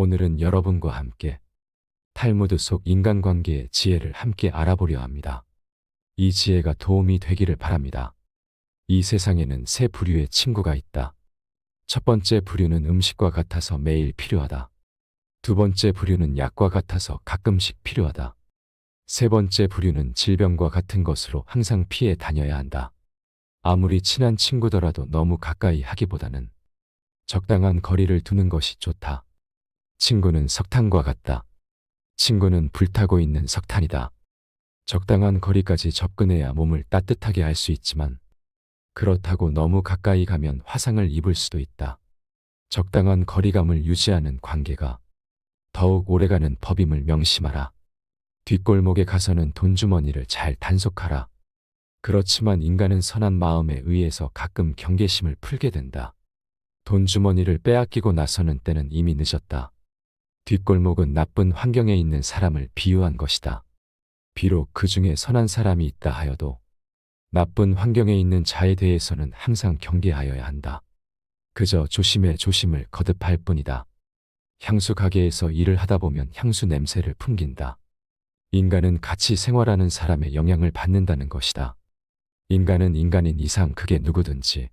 오늘은 여러분과 함께 탈무드 속 인간관계의 지혜를 함께 알아보려 합니다. 이 지혜가 도움이 되기를 바랍니다. 이 세상에는 세 부류의 친구가 있다. 첫 번째 부류는 음식과 같아서 매일 필요하다. 두 번째 부류는 약과 같아서 가끔씩 필요하다. 세 번째 부류는 질병과 같은 것으로 항상 피해 다녀야 한다. 아무리 친한 친구더라도 너무 가까이 하기보다는 적당한 거리를 두는 것이 좋다. 친구는 석탄과 같다. 친구는 불타고 있는 석탄이다. 적당한 거리까지 접근해야 몸을 따뜻하게 할 수 있지만 그렇다고 너무 가까이 가면 화상을 입을 수도 있다. 적당한 거리감을 유지하는 관계가 더욱 오래가는 법임을 명심하라. 뒷골목에 가서는 돈주머니를 잘 단속하라. 그렇지만 인간은 선한 마음에 의해서 가끔 경계심을 풀게 된다. 돈주머니를 빼앗기고 나서는 때는 이미 늦었다. 뒷골목은 나쁜 환경에 있는 사람을 비유한 것이다. 비록 그 중에 선한 사람이 있다 하여도 나쁜 환경에 있는 자에 대해서는 항상 경계하여야 한다. 그저 조심해 조심을 거듭할 뿐이다. 향수 가게에서 일을 하다 보면 향수 냄새를 풍긴다. 인간은 같이 생활하는 사람의 영향을 받는다는 것이다. 인간은 인간인 이상 그게 누구든지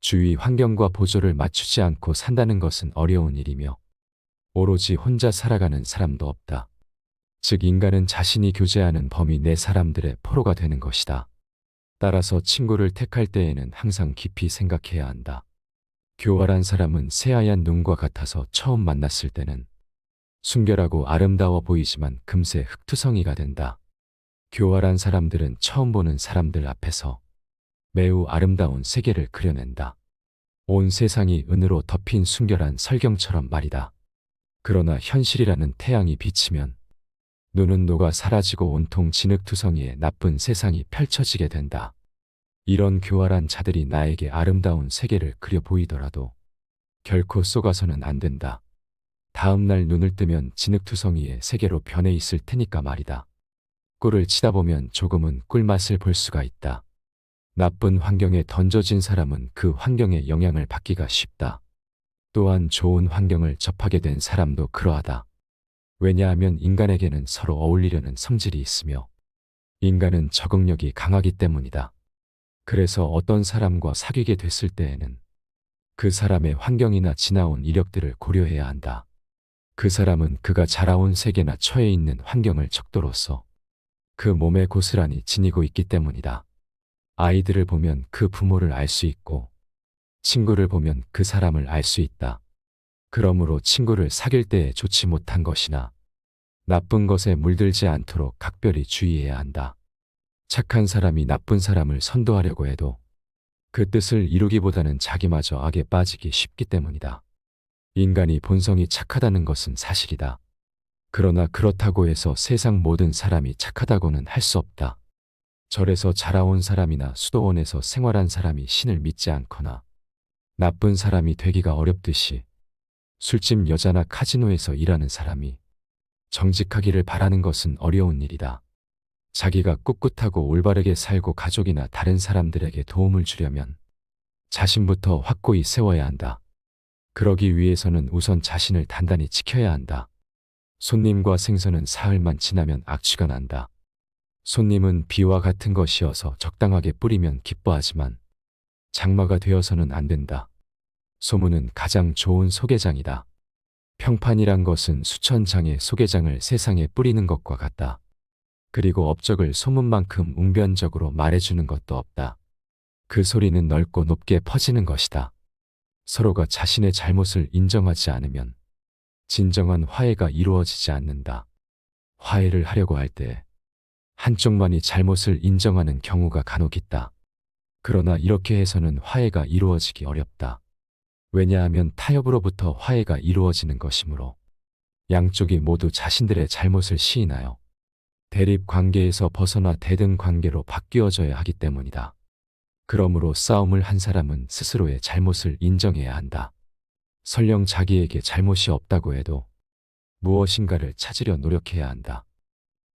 주위 환경과 보조를 맞추지 않고 산다는 것은 어려운 일이며 오로지 혼자 살아가는 사람도 없다. 즉 인간은 자신이 교제하는 범위 내 사람들의 포로가 되는 것이다. 따라서 친구를 택할 때에는 항상 깊이 생각해야 한다. 교활한 사람은 새하얀 눈과 같아서 처음 만났을 때는 순결하고 아름다워 보이지만 금세 흙투성이가 된다. 교활한 사람들은 처음 보는 사람들 앞에서 매우 아름다운 세계를 그려낸다. 온 세상이 은으로 덮인 순결한 설경처럼 말이다. 그러나 현실이라는 태양이 비치면 눈은 녹아 사라지고 온통 진흙투성이에 나쁜 세상이 펼쳐지게 된다. 이런 교활한 자들이 나에게 아름다운 세계를 그려 보이더라도 결코 쏘가서는 안 된다. 다음 날 눈을 뜨면 진흙투성이의 세계로 변해 있을 테니까 말이다. 꿀을 치다 보면 조금은 꿀맛을 볼 수가 있다. 나쁜 환경에 던져진 사람은 그 환경의 영향을 받기가 쉽다. 또한 좋은 환경을 접하게 된 사람도 그러하다. 왜냐하면 인간에게는 서로 어울리려는 성질이 있으며 인간은 적응력이 강하기 때문이다. 그래서 어떤 사람과 사귀게 됐을 때에는 그 사람의 환경이나 지나온 이력들을 고려해야 한다. 그 사람은 그가 자라온 세계나 처해 있는 환경을 척도로서 그 몸에 고스란히 지니고 있기 때문이다. 아이들을 보면 그 부모를 알 수 있고 친구를 보면 그 사람을 알 수 있다. 그러므로 친구를 사귈 때에 좋지 못한 것이나 나쁜 것에 물들지 않도록 각별히 주의해야 한다. 착한 사람이 나쁜 사람을 선도하려고 해도 그 뜻을 이루기보다는 자기마저 악에 빠지기 쉽기 때문이다. 인간이 본성이 착하다는 것은 사실이다. 그러나 그렇다고 해서 세상 모든 사람이 착하다고는 할 수 없다. 절에서 자라온 사람이나 수도원에서 생활한 사람이 신을 믿지 않거나 나쁜 사람이 되기가 어렵듯이 술집 여자나 카지노에서 일하는 사람이 정직하기를 바라는 것은 어려운 일이다. 자기가 꿋꿋하고 올바르게 살고 가족이나 다른 사람들에게 도움을 주려면 자신부터 확고히 세워야 한다. 그러기 위해서는 우선 자신을 단단히 지켜야 한다. 손님과 생선은 사흘만 지나면 악취가 난다. 손님은 비와 같은 것이어서 적당하게 뿌리면 기뻐하지만 장마가 되어서는 안 된다. 소문은 가장 좋은 소개장이다. 평판이란 것은 수천 장의 소개장을 세상에 뿌리는 것과 같다. 그리고 업적을 소문만큼 웅변적으로 말해주는 것도 없다. 그 소리는 넓고 높게 퍼지는 것이다. 서로가 자신의 잘못을 인정하지 않으면 진정한 화해가 이루어지지 않는다. 화해를 하려고 할 때 한쪽만이 잘못을 인정하는 경우가 간혹 있다. 그러나 이렇게 해서는 화해가 이루어지기 어렵다. 왜냐하면 타협으로부터 화해가 이루어지는 것이므로 양쪽이 모두 자신들의 잘못을 시인하여 대립 관계에서 벗어나 대등 관계로 바뀌어져야 하기 때문이다. 그러므로 싸움을 한 사람은 스스로의 잘못을 인정해야 한다. 설령 자기에게 잘못이 없다고 해도 무엇인가를 찾으려 노력해야 한다.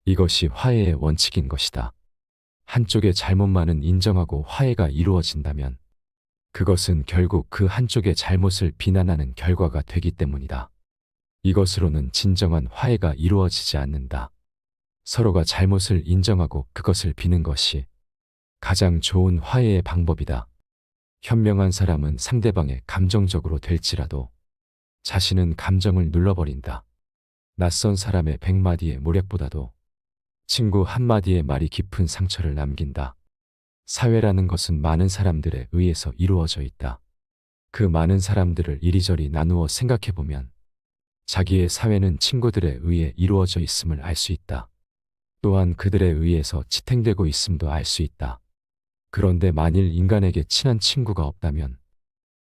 이것이 화해의 원칙인 것이다. 한쪽의 잘못만은 인정하고 화해가 이루어진다면 그것은 결국 그 한쪽의 잘못을 비난하는 결과가 되기 때문이다. 이것으로는 진정한 화해가 이루어지지 않는다. 서로가 잘못을 인정하고 그것을 비는 것이 가장 좋은 화해의 방법이다. 현명한 사람은 상대방의 감정적으로 될지라도 자신은 감정을 눌러버린다. 낯선 사람의 백마디의 모략보다도 친구 한마디의 말이 깊은 상처를 남긴다. 사회라는 것은 많은 사람들에 의해서 이루어져 있다. 그 많은 사람들을 이리저리 나누어 생각해보면 자기의 사회는 친구들에 의해 이루어져 있음을 알 수 있다. 또한 그들에 의해서 지탱되고 있음도 알 수 있다. 그런데 만일 인간에게 친한 친구가 없다면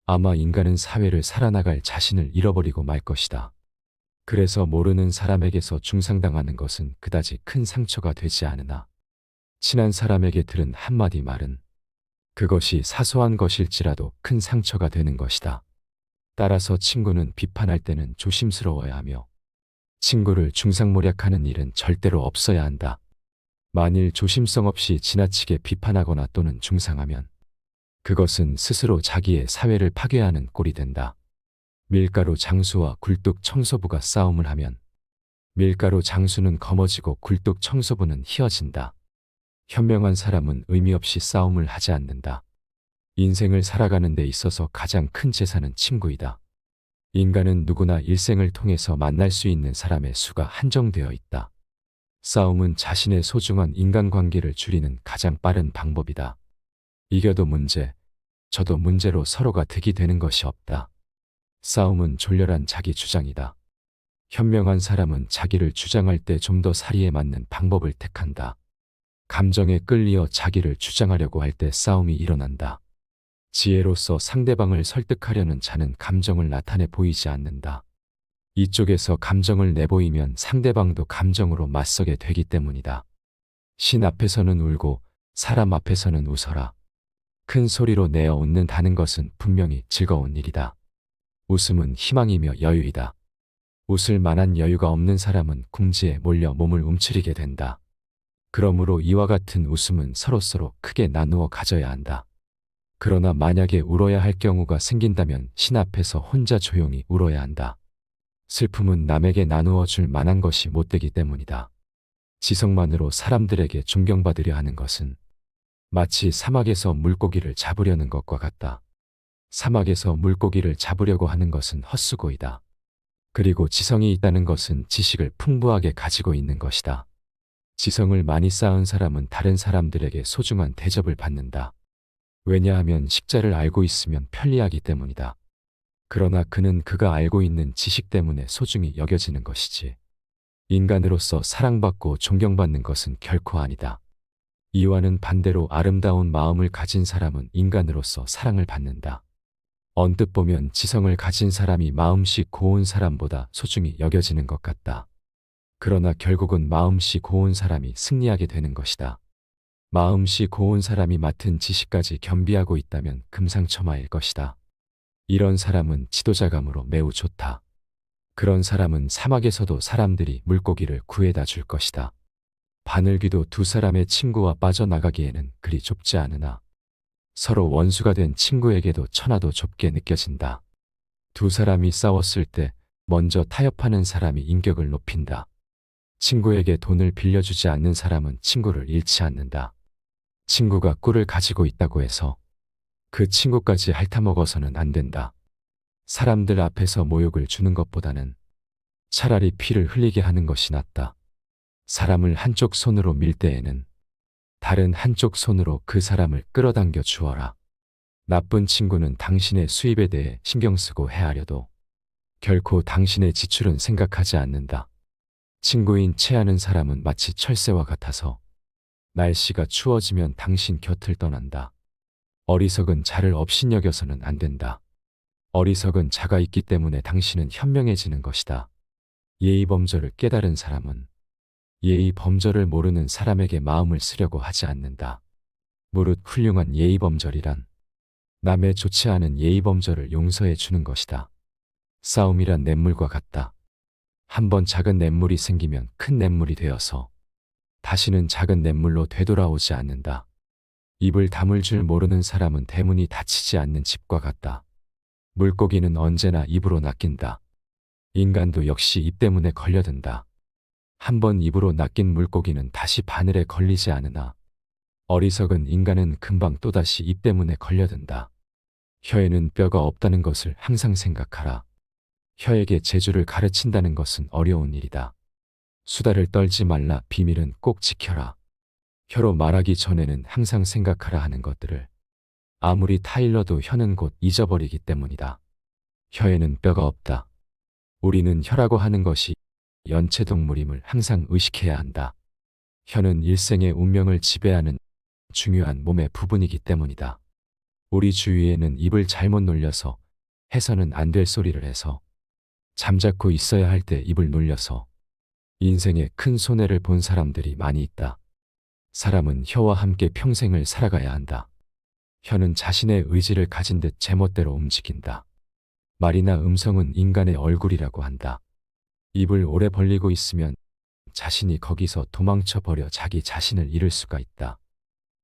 아마 인간은 사회를 살아나갈 자신을 잃어버리고 말 것이다. 그래서 모르는 사람에게서 중상당하는 것은 그다지 큰 상처가 되지 않으나 친한 사람에게 들은 한마디 말은 그것이 사소한 것일지라도 큰 상처가 되는 것이다. 따라서 친구는 비판할 때는 조심스러워야 하며 친구를 중상모략하는 일은 절대로 없어야 한다. 만일 조심성 없이 지나치게 비판하거나 또는 중상하면 그것은 스스로 자기의 사회를 파괴하는 꼴이 된다. 밀가루 장수와 굴뚝 청소부가 싸움을 하면 밀가루 장수는 거머쥐고 굴뚝 청소부는 휘어진다. 현명한 사람은 의미 없이 싸움을 하지 않는다. 인생을 살아가는 데 있어서 가장 큰 재산은 친구이다. 인간은 누구나 일생을 통해서 만날 수 있는 사람의 수가 한정되어 있다. 싸움은 자신의 소중한 인간관계를 줄이는 가장 빠른 방법이다. 이겨도 문제, 저도 문제로 서로가 득이 되는 것이 없다. 싸움은 졸렬한 자기 주장이다. 현명한 사람은 자기를 주장할 때 좀 더 사리에 맞는 방법을 택한다. 감정에 끌리어 자기를 주장하려고 할 때 싸움이 일어난다. 지혜로서 상대방을 설득하려는 자는 감정을 나타내 보이지 않는다. 이쪽에서 감정을 내보이면 상대방도 감정으로 맞서게 되기 때문이다. 신 앞에서는 울고 사람 앞에서는 웃어라. 큰 소리로 내어 웃는다는 것은 분명히 즐거운 일이다. 웃음은 희망이며 여유이다. 웃을 만한 여유가 없는 사람은 궁지에 몰려 몸을 움츠리게 된다. 그러므로 이와 같은 웃음은 서로서로 크게 나누어 가져야 한다. 그러나 만약에 울어야 할 경우가 생긴다면 신 앞에서 혼자 조용히 울어야 한다. 슬픔은 남에게 나누어 줄 만한 것이 못되기 때문이다. 지성만으로 사람들에게 존경받으려 하는 것은 마치 사막에서 물고기를 잡으려는 것과 같다. 사막에서 물고기를 잡으려고 하는 것은 헛수고이다. 그리고 지성이 있다는 것은 지식을 풍부하게 가지고 있는 것이다. 지성을 많이 쌓은 사람은 다른 사람들에게 소중한 대접을 받는다. 왜냐하면 식자를 알고 있으면 편리하기 때문이다. 그러나 그는 그가 알고 있는 지식 때문에 소중히 여겨지는 것이지. 인간으로서 사랑받고 존경받는 것은 결코 아니다. 이와는 반대로 아름다운 마음을 가진 사람은 인간으로서 사랑을 받는다. 언뜻 보면 지성을 가진 사람이 마음씨 고운 사람보다 소중히 여겨지는 것 같다. 그러나 결국은 마음씨 고운 사람이 승리하게 되는 것이다. 마음씨 고운 사람이 맡은 지식까지 겸비하고 있다면 금상첨화일 것이다. 이런 사람은 지도자감으로 매우 좋다. 그런 사람은 사막에서도 사람들이 물고기를 구해다 줄 것이다. 바늘귀도 두 사람의 친구와 빠져나가기에는 그리 좁지 않으나 서로 원수가 된 친구에게도 천하도 좁게 느껴진다. 두 사람이 싸웠을 때 먼저 타협하는 사람이 인격을 높인다. 친구에게 돈을 빌려주지 않는 사람은 친구를 잃지 않는다. 친구가 꿀을 가지고 있다고 해서 그 친구까지 핥아먹어서는 안 된다. 사람들 앞에서 모욕을 주는 것보다는 차라리 피를 흘리게 하는 것이 낫다. 사람을 한쪽 손으로 밀 때에는 다른 한쪽 손으로 그 사람을 끌어당겨 주어라. 나쁜 친구는 당신의 수입에 대해 신경 쓰고 헤아려도 결코 당신의 지출은 생각하지 않는다. 친구인 체하는 사람은 마치 철새와 같아서 날씨가 추워지면 당신 곁을 떠난다. 어리석은 자를 업신여겨서는 안 된다. 어리석은 자가 있기 때문에 당신은 현명해지는 것이다. 예의 범절을 깨달은 사람은 예의 범절을 모르는 사람에게 마음을 쓰려고 하지 않는다. 무릇 훌륭한 예의 범절이란 남의 좋지 않은 예의 범절을 용서해 주는 것이다. 싸움이란 냇물과 같다. 한번 작은 냇물이 생기면 큰 냇물이 되어서 다시는 작은 냇물로 되돌아오지 않는다. 입을 다물 줄 모르는 사람은 대문이 닫히지 않는 집과 같다. 물고기는 언제나 입으로 낚인다. 인간도 역시 입 때문에 걸려든다. 한 번 입으로 낚인 물고기는 다시 바늘에 걸리지 않으나 어리석은 인간은 금방 또다시 입 때문에 걸려든다. 혀에는 뼈가 없다는 것을 항상 생각하라. 혀에게 재주를 가르친다는 것은 어려운 일이다. 수다를 떨지 말라 비밀은 꼭 지켜라. 혀로 말하기 전에는 항상 생각하라 하는 것들을 아무리 타일러도 혀는 곧 잊어버리기 때문이다. 혀에는 뼈가 없다. 우리는 혀라고 하는 것이 연체동물임을 항상 의식해야 한다. 혀는 일생의 운명을 지배하는 중요한 몸의 부분이기 때문이다. 우리 주위에는 입을 잘못 놀려서 해서는 안 될 소리를 해서 잠자코 있어야 할 때 입을 놀려서 인생에 큰 손해를 본 사람들이 많이 있다. 사람은 혀와 함께 평생을 살아가야 한다. 혀는 자신의 의지를 가진 듯 제멋대로 움직인다. 말이나 음성은 인간의 얼굴이라고 한다. 입을 오래 벌리고 있으면 자신이 거기서 도망쳐 버려 자기 자신을 잃을 수가 있다.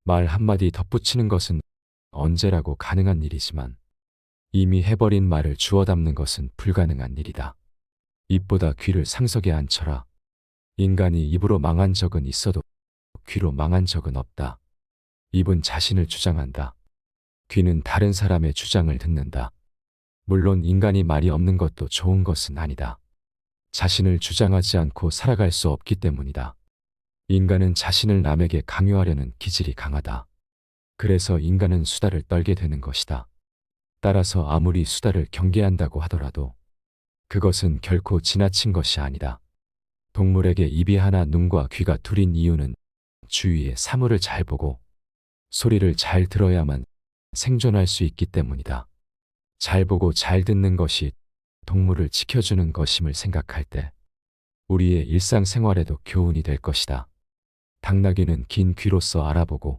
말 한마디 덧붙이는 것은 언제라고 가능한 일이지만 이미 해버린 말을 주워 담는 것은 불가능한 일이다. 입보다 귀를 상석에 앉혀라. 인간이 입으로 망한 적은 있어도 귀로 망한 적은 없다. 입은 자신을 주장한다. 귀는 다른 사람의 주장을 듣는다. 물론 인간이 말이 없는 것도 좋은 것은 아니다. 자신을 주장하지 않고 살아갈 수 없기 때문이다. 인간은 자신을 남에게 강요하려는 기질이 강하다. 그래서 인간은 수다를 떨게 되는 것이다. 따라서 아무리 수다를 경계한다고 하더라도 그것은 결코 지나친 것이 아니다. 동물에게 입이 하나 눈과 귀가 둘인 이유는 주위의 사물을 잘 보고 소리를 잘 들어야만 생존할 수 있기 때문이다. 잘 보고 잘 듣는 것이 동물을 지켜주는 것임을 생각할 때 우리의 일상생활에도 교훈이 될 것이다. 당나귀는 긴 귀로서 알아보고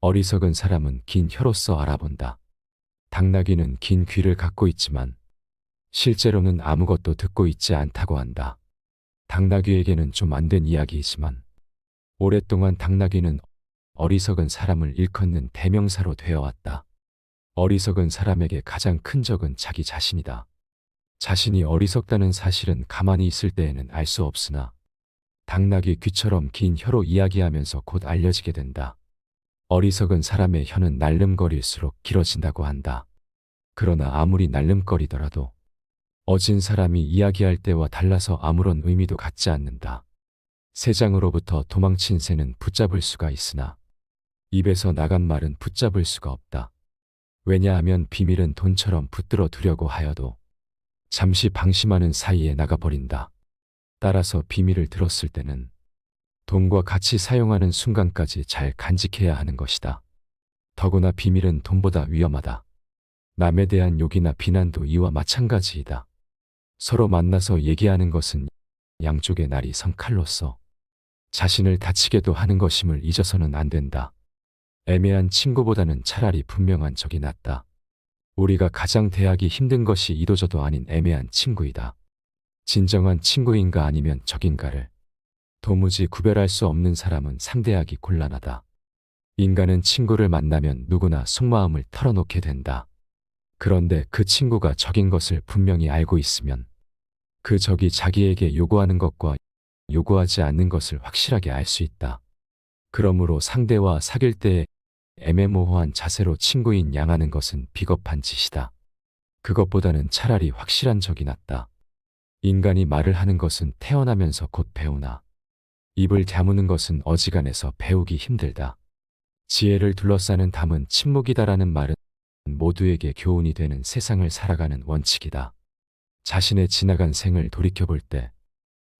어리석은 사람은 긴 혀로서 알아본다. 당나귀는 긴 귀를 갖고 있지만 실제로는 아무것도 듣고 있지 않다고 한다. 당나귀에게는 좀 안 된 이야기이지만 오랫동안 당나귀는 어리석은 사람을 일컫는 대명사로 되어왔다. 어리석은 사람에게 가장 큰 적은 자기 자신이다. 자신이 어리석다는 사실은 가만히 있을 때에는 알 수 없으나 당나귀 귀처럼 긴 혀로 이야기하면서 곧 알려지게 된다. 어리석은 사람의 혀는 날름거릴수록 길어진다고 한다. 그러나 아무리 날름거리더라도 어진 사람이 이야기할 때와 달라서 아무런 의미도 갖지 않는다. 새장으로부터 도망친 새는 붙잡을 수가 있으나 입에서 나간 말은 붙잡을 수가 없다. 왜냐하면 비밀은 돈처럼 붙들어 두려고 하여도 잠시 방심하는 사이에 나가버린다. 따라서 비밀을 들었을 때는 돈과 같이 사용하는 순간까지 잘 간직해야 하는 것이다. 더구나 비밀은 돈보다 위험하다. 남에 대한 욕이나 비난도 이와 마찬가지이다. 서로 만나서 얘기하는 것은 양쪽의 날이 선 칼로서 자신을 다치게도 하는 것임을 잊어서는 안 된다. 애매한 친구보다는 차라리 분명한 적이 낫다. 우리가 가장 대하기 힘든 것이 이도저도 아닌 애매한 친구이다. 진정한 친구인가 아니면 적인가를 도무지 구별할 수 없는 사람은 상대하기 곤란하다. 인간은 친구를 만나면 누구나 속마음을 털어놓게 된다. 그런데 그 친구가 적인 것을 분명히 알고 있으면 그 적이 자기에게 요구하는 것과 요구하지 않는 것을 확실하게 알 수 있다. 그러므로 상대와 사귈 때 애매모호한 자세로 친구인 양하는 것은 비겁한 짓이다. 그것보다는 차라리 확실한 적이 낫다. 인간이 말을 하는 것은 태어나면서 곧 배우나 입을 다무는 것은 어지간해서 배우기 힘들다. 지혜를 둘러싸는 담은 침묵이다라는 말은 모두에게 교훈이 되는 세상을 살아가는 원칙이다. 자신의 지나간 생을 돌이켜볼 때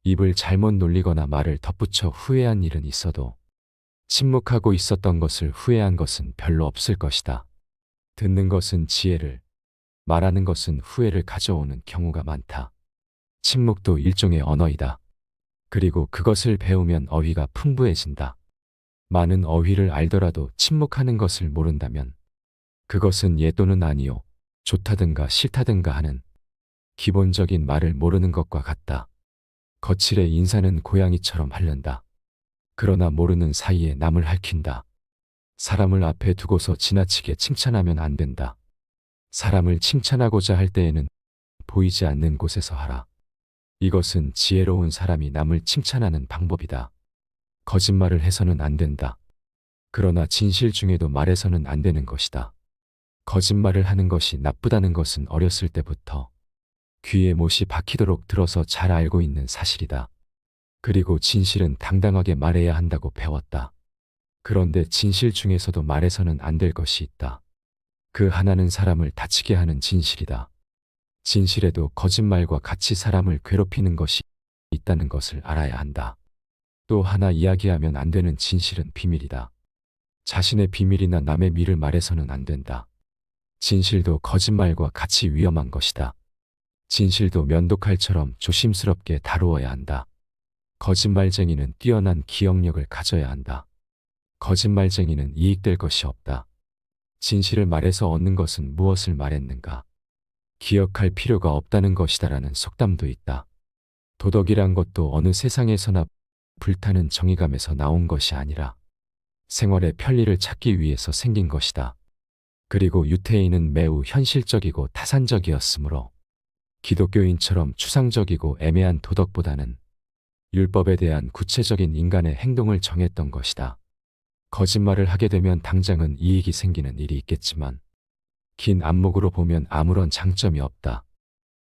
입을 잘못 놀리거나 말을 덧붙여 후회한 일은 있어도 침묵하고 있었던 것을 후회한 것은 별로 없을 것이다. 듣는 것은 지혜를, 말하는 것은 후회를 가져오는 경우가 많다. 침묵도 일종의 언어이다. 그리고 그것을 배우면 어휘가 풍부해진다. 많은 어휘를 알더라도 침묵하는 것을 모른다면 그것은 예 또는 아니요, 좋다든가 싫다든가 하는 기본적인 말을 모르는 것과 같다. 거칠의 인사는 고양이처럼 하련다. 그러나 모르는 사이에 남을 핥힌다. 사람을 앞에 두고서 지나치게 칭찬하면 안 된다. 사람을 칭찬하고자 할 때에는 보이지 않는 곳에서 하라. 이것은 지혜로운 사람이 남을 칭찬하는 방법이다. 거짓말을 해서는 안 된다. 그러나 진실 중에도 말해서는 안 되는 것이다. 거짓말을 하는 것이 나쁘다는 것은 어렸을 때부터 귀에 못이 박히도록 들어서 잘 알고 있는 사실이다. 그리고 진실은 당당하게 말해야 한다고 배웠다. 그런데 진실 중에서도 말해서는 안 될 것이 있다. 그 하나는 사람을 다치게 하는 진실이다. 진실에도 거짓말과 같이 사람을 괴롭히는 것이 있다는 것을 알아야 한다. 또 하나 이야기하면 안 되는 진실은 비밀이다. 자신의 비밀이나 남의 미를 말해서는 안 된다. 진실도 거짓말과 같이 위험한 것이다. 진실도 면도칼처럼 조심스럽게 다루어야 한다. 거짓말쟁이는 뛰어난 기억력을 가져야 한다. 거짓말쟁이는 이익될 것이 없다. 진실을 말해서 얻는 것은 무엇을 말했는가? 기억할 필요가 없다는 것이다라는 속담도 있다. 도덕이란 것도 어느 세상에서나 불타는 정의감에서 나온 것이 아니라 생활의 편리를 찾기 위해서 생긴 것이다. 그리고 유태인은 매우 현실적이고 타산적이었으므로 기독교인처럼 추상적이고 애매한 도덕보다는 율법에 대한 구체적인 인간의 행동을 정했던 것이다. 거짓말을 하게 되면 당장은 이익이 생기는 일이 있겠지만 긴 안목으로 보면 아무런 장점이 없다.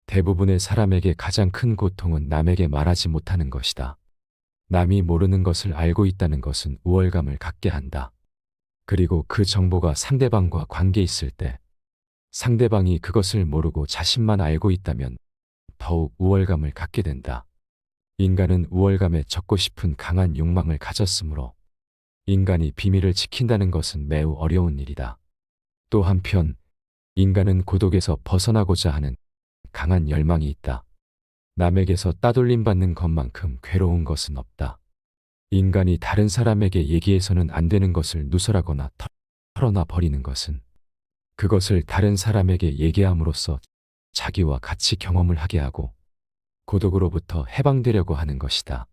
대부분의 사람에게 가장 큰 고통은 남에게 말하지 못하는 것이다. 남이 모르는 것을 알고 있다는 것은 우월감을 갖게 한다. 그리고 그 정보가 상대방과 관계 있을 때 상대방이 그것을 모르고 자신만 알고 있다면 더욱 우월감을 갖게 된다. 인간은 우월감에 적고 싶은 강한 욕망을 가졌으므로 인간이 비밀을 지킨다는 것은 매우 어려운 일이다. 또 한편 인간은 고독에서 벗어나고자 하는 강한 열망이 있다. 남에게서 따돌림 받는 것만큼 괴로운 것은 없다. 인간이 다른 사람에게 얘기해서는 안 되는 것을 누설하거나 털어놔 버리는 것은 그것을 다른 사람에게 얘기함으로써 자기와 같이 경험을 하게 하고 고독으로부터 해방되려고 하는 것이다.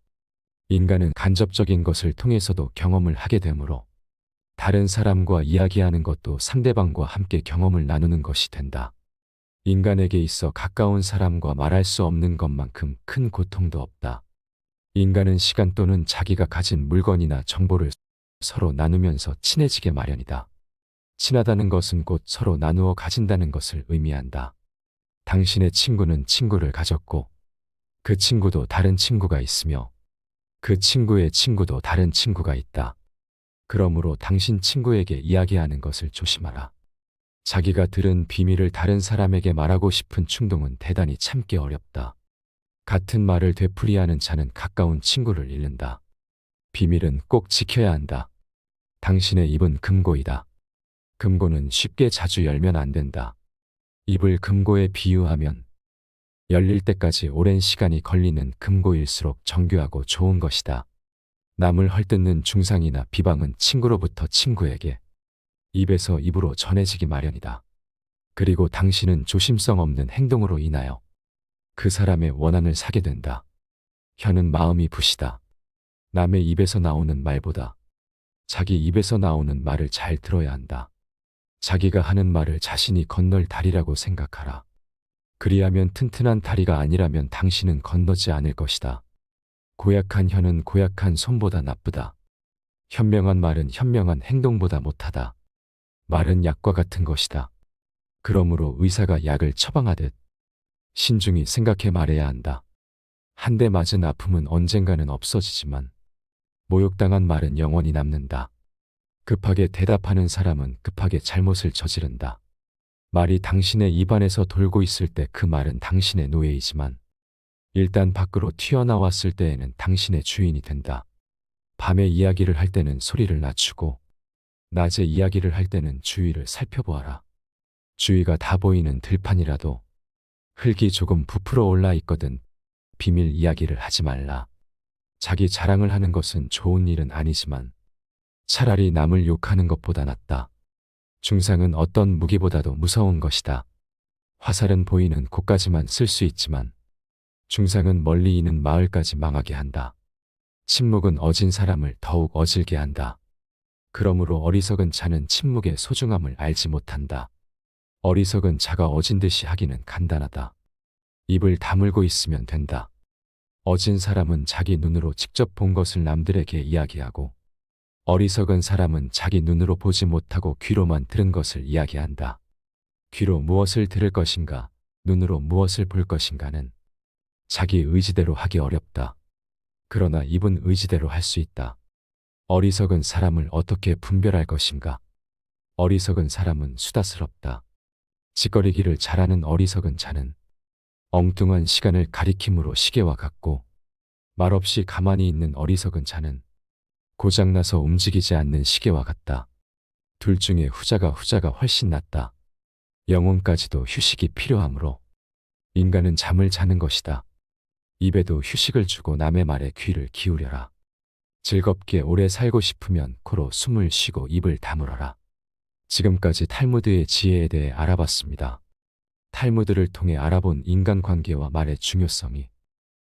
인간은 간접적인 것을 통해서도 경험을 하게 되므로 다른 사람과 이야기하는 것도 상대방과 함께 경험을 나누는 것이 된다. 인간에게 있어 가까운 사람과 말할 수 없는 것만큼 큰 고통도 없다. 인간은 시간 또는 자기가 가진 물건이나 정보를 서로 나누면서 친해지게 마련이다. 친하다는 것은 곧 서로 나누어 가진다는 것을 의미한다. 당신의 친구는 친구를 가졌고 그 친구도 다른 친구가 있으며 그 친구의 친구도 다른 친구가 있다. 그러므로 당신 친구에게 이야기하는 것을 조심하라. 자기가 들은 비밀을 다른 사람에게 말하고 싶은 충동은 대단히 참기 어렵다. 같은 말을 되풀이하는 자는 가까운 친구를 잃는다. 비밀은 꼭 지켜야 한다. 당신의 입은 금고이다. 금고는 쉽게 자주 열면 안 된다. 입을 금고에 비유하면 열릴 때까지 오랜 시간이 걸리는 금고일수록 정교하고 좋은 것이다. 남을 헐뜯는 중상이나 비방은 친구로부터 친구에게 입에서 입으로 전해지기 마련이다. 그리고 당신은 조심성 없는 행동으로 인하여 그 사람의 원한을 사게 된다. 혀는 마음이 부시다. 남의 입에서 나오는 말보다 자기 입에서 나오는 말을 잘 들어야 한다. 자기가 하는 말을 자신이 건널 다리라고 생각하라. 그리하면 튼튼한 다리가 아니라면 당신은 건너지 않을 것이다. 고약한 혀는 고약한 손보다 나쁘다. 현명한 말은 현명한 행동보다 못하다. 말은 약과 같은 것이다. 그러므로 의사가 약을 처방하듯 신중히 생각해 말해야 한다. 한 대 맞은 아픔은 언젠가는 없어지지만 모욕당한 말은 영원히 남는다. 급하게 대답하는 사람은 급하게 잘못을 저지른다. 말이 당신의 입안에서 돌고 있을 때 그 말은 당신의 노예이지만 일단 밖으로 튀어나왔을 때에는 당신의 주인이 된다. 밤에 이야기를 할 때는 소리를 낮추고 낮에 이야기를 할 때는 주위를 살펴보아라. 주위가 다 보이는 들판이라도 흙이 조금 부풀어 올라 있거든 비밀 이야기를 하지 말라. 자기 자랑을 하는 것은 좋은 일은 아니지만 차라리 남을 욕하는 것보다 낫다. 중상은 어떤 무기보다도 무서운 것이다. 화살은 보이는 곳까지만 쓸 수 있지만 중상은 멀리 있는 마을까지 망하게 한다. 침묵은 어진 사람을 더욱 어질게 한다. 그러므로 어리석은 자는 침묵의 소중함을 알지 못한다. 어리석은 자가 어진 듯이 하기는 간단하다. 입을 다물고 있으면 된다. 어진 사람은 자기 눈으로 직접 본 것을 남들에게 이야기하고 어리석은 사람은 자기 눈으로 보지 못하고 귀로만 들은 것을 이야기한다. 귀로 무엇을 들을 것인가, 눈으로 무엇을 볼 것인가는 자기 의지대로 하기 어렵다. 그러나 입은 의지대로 할 수 있다. 어리석은 사람을 어떻게 분별할 것인가? 어리석은 사람은 수다스럽다. 짓거리기를 잘하는 어리석은 자는 엉뚱한 시간을 가리킴으로 시계와 같고 말없이 가만히 있는 어리석은 자는 고장나서 움직이지 않는 시계와 같다. 둘 중에 후자가 후자가 훨씬 낫다. 영혼까지도 휴식이 필요하므로 인간은 잠을 자는 것이다. 입에도 휴식을 주고 남의 말에 귀를 기울여라. 즐겁게 오래 살고 싶으면 코로 숨을 쉬고 입을 다물어라. 지금까지 탈무드의 지혜에 대해 알아봤습니다. 탈무드를 통해 알아본 인간관계와 말의 중요성이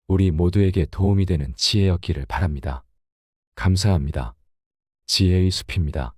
우리 모두에게 도움이 되는 지혜였기를 바랍니다. 감사합니다. 지혜의 숲입니다.